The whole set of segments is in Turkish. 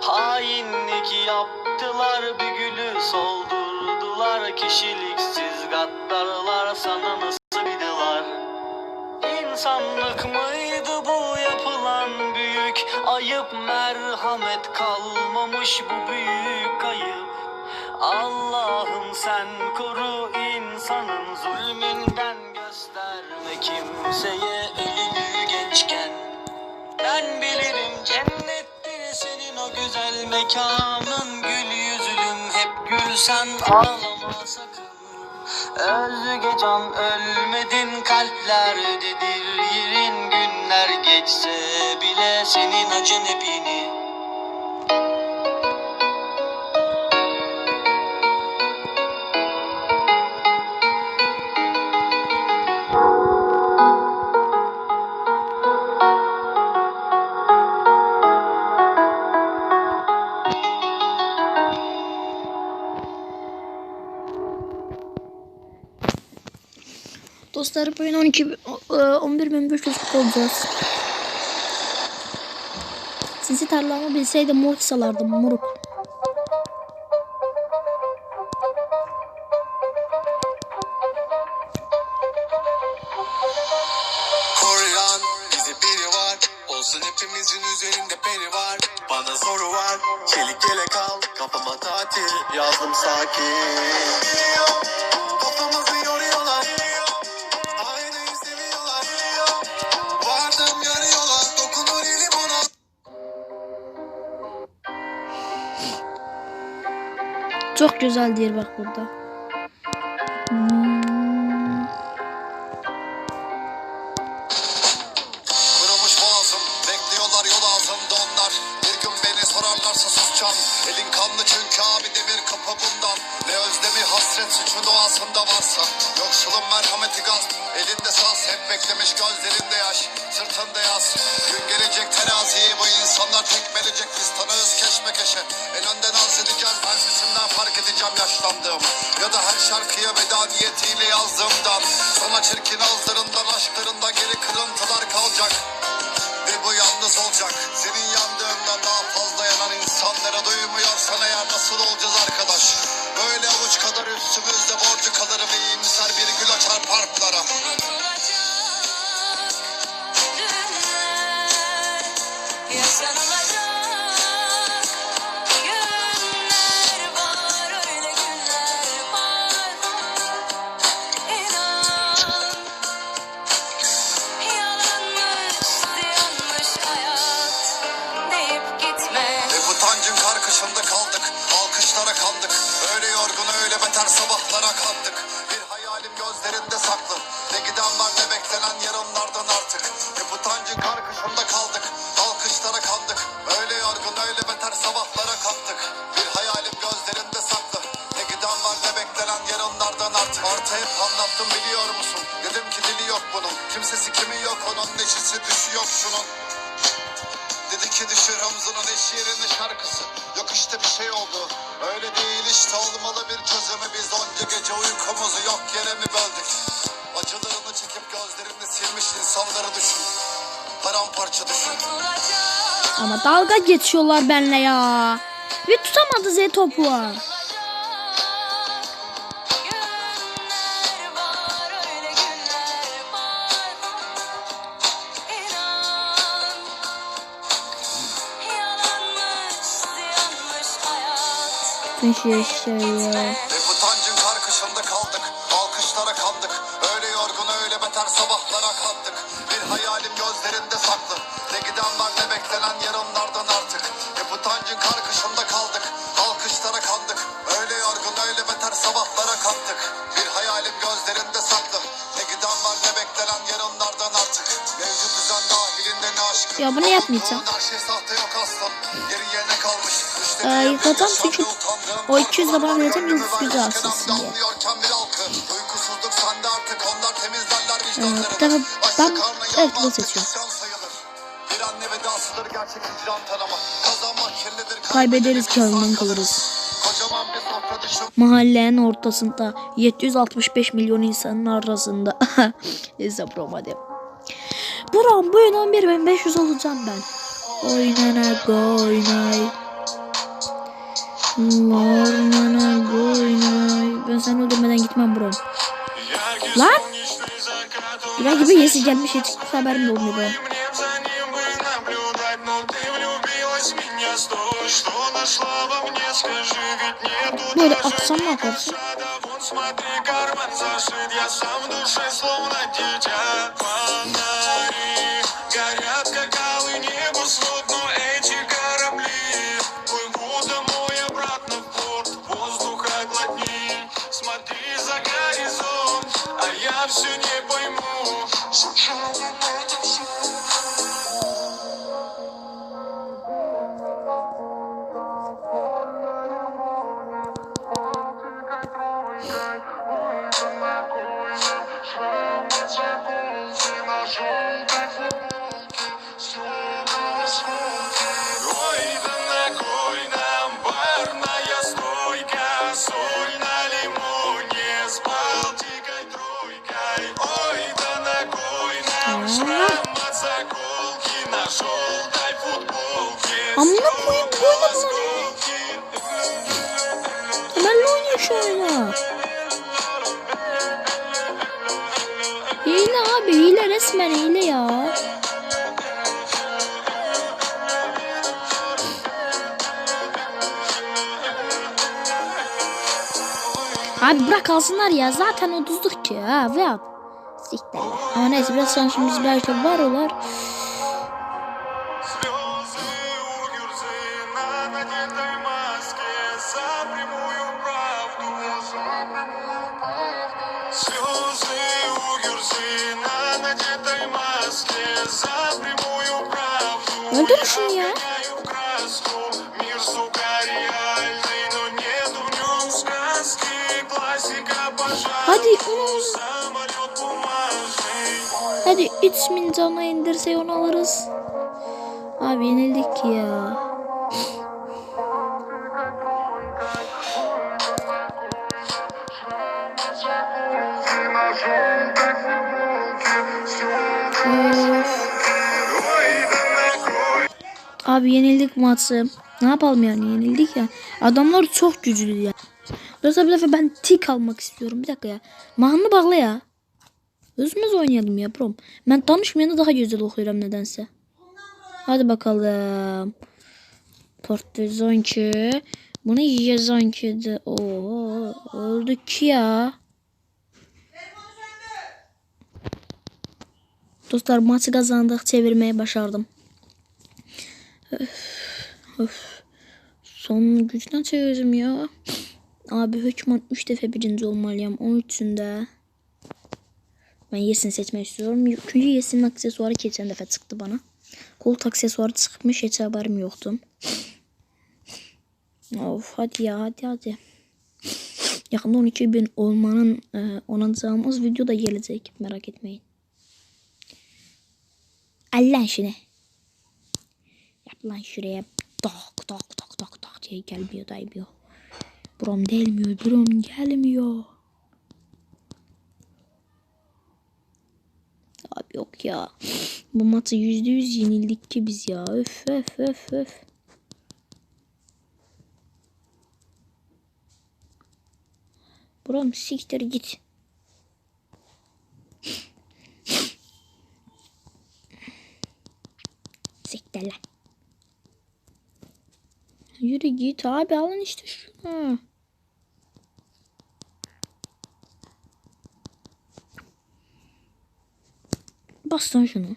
Hainlik yaptılar bir gülü soldurdular. Kişiliksiz gaddarlar sana nasıl bidiler İnsanlık mıydı bu yapılan büyük ayıp? Merhamet kalmamış bu büyük kayıp Allah'ım sen koru insanın zulmünden. Gösterme kimseye ölümü mekanın Gül yüzlüm hep gülsen ağlama sakın. Özge can ölmedin kalplerdedir yerin Günler geçse bile senin acın hep Dostlar bugün 12 e, 11500 olacağız. Sizi tarlamı bilseydim mortis salardım moruk. Olsun hepimizin üzerinde peri var. Bana soru var. Çelik yelek al Kafama tatil. Yazdım sakin Çok güzel diyor bak burada. Hmm. Boğazım Bekliyorlar yol ağzımda onlar. Bir gün beni sorarlarsa susacağım. Elin kanlı çünkü abi demir kapı bundan. Ne özlemi hasret suçun doğasında varsa. Yoksulun merhameti gaz Elinde saz. Hep beklemiş gözlerinde yaş Sırtında yaz Gün gelecek teraziyi bu insanlar tekmelecek. Biz tanığız keşmekeşe. En önden arz edeceğiz edeceğim yaşlandığım Ya da her şarkıya veda niyetiyle yazdığımdan Sana çirkin ağızlarından aşklarında geri kırıntılar kalacak ve bu yalnız olacak. Senin yandığından daha fazla yanan insanlara duymuyorsan eğer nasıl olacağız arkadaş? Böyle avuç kadar üstümüzde tancın karkışında kaldık Alkışlara kandık. Öyle yorgun öyle beter sabahlara kandık. Bir hayalim gözlerinde saklı. Ne giden var ne beklenen yarınlardan artık. Ve bu tancın karkışında kaldık Alkışlara kandık. Öyle yorgun öyle beter sabahlara kandık. Bir hayalim gözlerinde saklı. Ne giden var ne beklenen yarınlardan artık. Artı hep anlattım biliyor musun? Dedim ki dili yok bunun. Kimsesi kimi yok onun Neşesi düşü yok şunun Düşür Hamza'nın eş yerine şarkısı. Yok işte bir şey oldu. Öyle değil işte olmalı bir çözümü. Biz onca gece uykumuzu yok yere mi böldük? Acılarını çekip gözlerini silmiş insanları düşün. Paramparça düşün. Ama dalga geçiyorlar benimle ya. Ve tutamadı Z topu. Hayat. Teşekkür Ve bu tancın karkışında kaldık. Alkışlara kandık. Öyle yorgun öyle beter sabahlara kandık Bir hayalim gözlerinde saklı. Ne giden var ne beklenen yarınlardan artık. Ve bu tancın karkışında kaldık. Alkışlara kandık. Öyle yorgun öyle beter sabahlara kandık Bir hayalim gözlerinde saklı. Ne giden var ne beklenen yarınlardan artık. Mevcut düzen dahilinde ne aşkı Ya bunu yapmayacağım. Her şey sahte yok aslım. Geri yerine kalmış İşte Ee, yaşamda çünkü o 200 de bana korkularla vereceğim, yüz vermiş alsın diye. Ee, tabii ben- evet, bunu seçiyorum. Kaybederiz kalır. kalırız. Mahallenin ortasında 765 milyon insanın arasında. Neyse bro hadi. Buram bu yıl 11500 olacağım ben. Oynanak oynay. Oynanak oynay. Ben seni öldürmeden gitmem bro. Lan! Güler gibi yesi gelmiş hiç haberim de olmuyor bro. Мне за ним бы наблюдать, но ты влюбилась в меня Стой, что нашла во мне, скажи, ведь нету Böyle даже atsam ne yaparsın? шага Вон смотри, карман зашит, я сам в душе словно дитя Karşı Oyunu. Hile abi hile resmen hile ya. Abi bırak alsınlar ya zaten otuzluk ki ha ve. Siktirler. Ama neyse biraz sonra şimdi belki var olar. Öldür şunu ya. Hadi Hadi 3 bin cana indirse onu alırız. Abi yenildik ya. Abi yenildik maçı. Ne yapalım yani yenildik ya. Adamlar çok güçlü ya. Dostlar bir defa ben tik almak istiyorum. Bir dakika ya. Mahnı bağla ya. Özümüz oynayalım ya prom. Ben tanışmayanda daha güzel okuyorum nedense. Hadi bakalım. Portvezonki. Bunu yazanki de. Oo, öldük ya. Dostlar maçı kazandık. Çevirmeyi başardım. Öf, öf. Son gücden çevirdim ya. Abi Hökman 3 defa birinci olmalıyım. 13'ünde. Ben Yesin seçmek istiyorum. Çünkü Yesin'in aksesuarı geçen defa çıktı bana. Kolt aksesuarı çıkmış. Hiç haberim yoktu. Of hadi ya hadi hadi. Yakında 12 bin olmanın e, onacağımız video da gelecek. Merak etmeyin. Al lan şunu. Yap lan şuraya. Tak tak tak tak tak diye gelmiyor daymıyor. Buram gelmiyor. Buram gelmiyor. Abi yok ya. Bu maçı yüzde yüz yenildik ki biz ya. Öf öf öf öf. Buram siktir git. Siktir lan. Yürü git abi alın işte şunu. Bas şunu.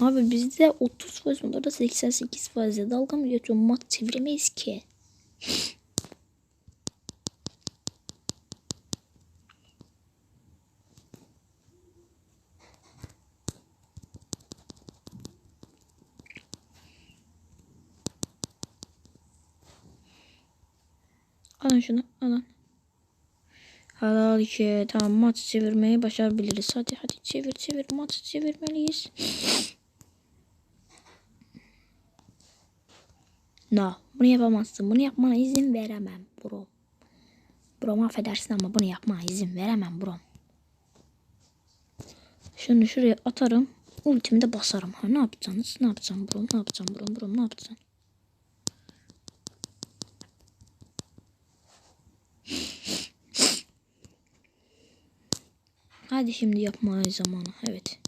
Abi bizde 30 faiz onlarda 88 faiz dalga mı geçiyor? Mat çeviremeyiz ki. Alın şunu alın. Halal ki tamam maç çevirmeyi başarabiliriz. Hadi hadi çevir çevir maç çevirmeliyiz. No bunu yapamazsın. Bunu yapmana izin veremem bro. Brom affedersin ama bunu yapmaya izin veremem brom. Şunu şuraya atarım. Ultimi de basarım. Ha ne yapacaksınız? Ne yapacağım brom? Ne yapacağım brom? Brom ne yapacaksın? Hadi şimdi yapmaya zamanı. Evet.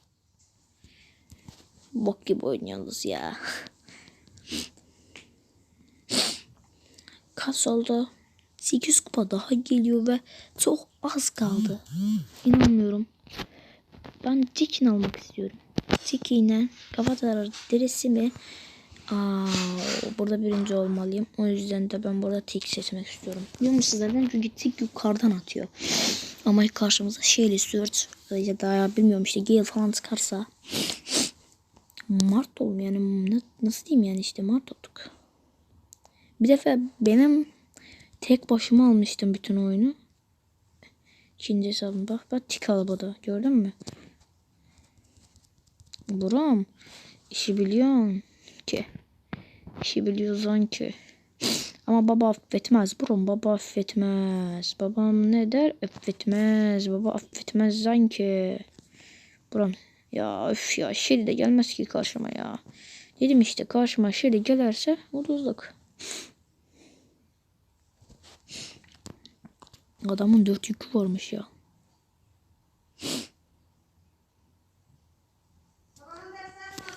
Bok gibi oynuyoruz ya. Kaç oldu? 8 kupa daha geliyor ve çok az kaldı. İnanmıyorum. Ben Tikin almak istiyorum. Tikin'e kafatar derisi mi? Aa, burada birinci olmalıyım. O yüzden de ben burada Tik seçmek istiyorum. Biliyor musunuz sizlerden? Çünkü Tik yukarıdan atıyor. Ama karşımıza Shelly Stewart ya da bilmiyorum işte Gale falan çıkarsa Mart oldum yani nasıl diyeyim yani işte Mart olduk. Bir defa benim tek başıma almıştım bütün oyunu. İkinci hesabım bak bak tik arabada gördün mü? Buram işi biliyorsun ki. İşi biliyorsun ki. Ama baba affetmez Buram baba affetmez. Babam ne der? Affetmez. Baba affetmez sanki. Buram ya üf ya Shelly de gelmez ki karşıma ya. Dedim işte karşıma Shelly gelirse ucuzluk. Adamın dört yükü varmış ya.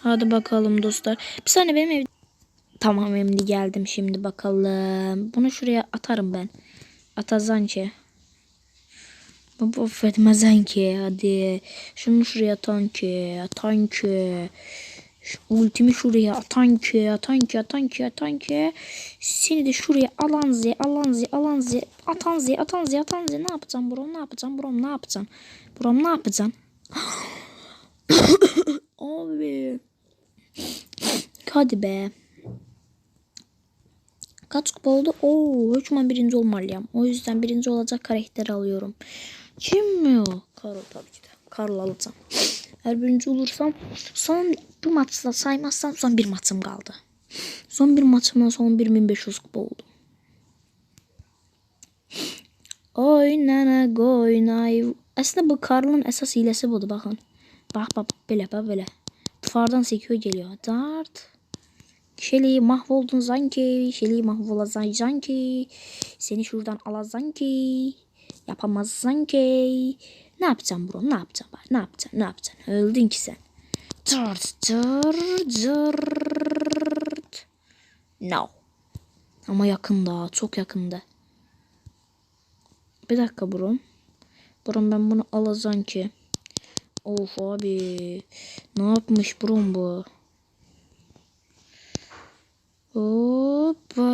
Hadi bakalım dostlar. Bir saniye benim ev... Tamam emdi geldim şimdi bakalım. Bunu şuraya atarım ben. Atazanki. Baba affetmezsen ki hadi. Şunu şuraya atan ki. Atan ki. Şu ultimi şuraya atan ki. Atan ki atan ki atan ki. Seni de şuraya alan z alan z alan z atan z atan z atan z ne yapacağım brom ne yapacağım brom ne yapacağım brom ne yapacağım abi hadi be kaç kupa oldu oo hükmen birinci olmalıyım o yüzden birinci olacak karakteri alıyorum kim mi o Karol tabii ki de Karol alacağım eğer birinci olursam son bir maçla saymazsam son bir maçım kaldı Son bir maçımdan son 1500 kupa oldu. Oynana goynay. Aslında bu Karl'ın esas hilesi budur bakın. Bak bak böyle bak böyle. Tufardan sekiyor geliyor. Dart. Şeli mahvoldun zanki. Şeli mahvolazan zanki. Seni şuradan alazan ki. Yapamazsan ki. Ne yapacağım bro? Ne yapacağım? bak, Ne yapacaksın? Ne yapacaksın? Öldün ki sen. Cırt cırt cırt. No. Ama yakında. Çok yakında. Bir dakika bro. Bro ben bunu alacağım ki. Of abi. Ne yapmış bro bu? Hoppa.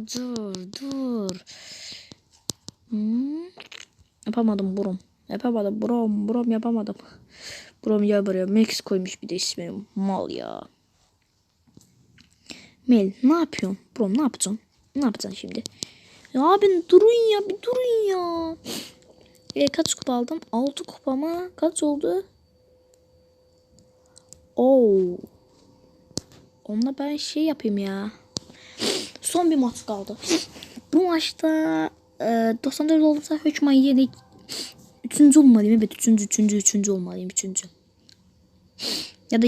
Dur dur. Hmm. Yapamadım brom. Yapamadım brom. Brom yapamadım. Brom ya buraya. Max koymuş bir de ismi. Mal ya. Mel ne yapıyorsun? Brom ne yapacaksın? Ne yapacaksın şimdi? Ya abi durun ya bir durun ya. E, kaç kupa aldım? 6 kupa mı? Kaç oldu? Oo. Onunla ben şey yapayım ya. Son bir maç kaldı. Bu maçta e, 94 olursa 3 maç yedik. Üçüncü olmalıyım. Evet üçüncü, üçüncü, üçüncü olmalıyım. Üçüncü.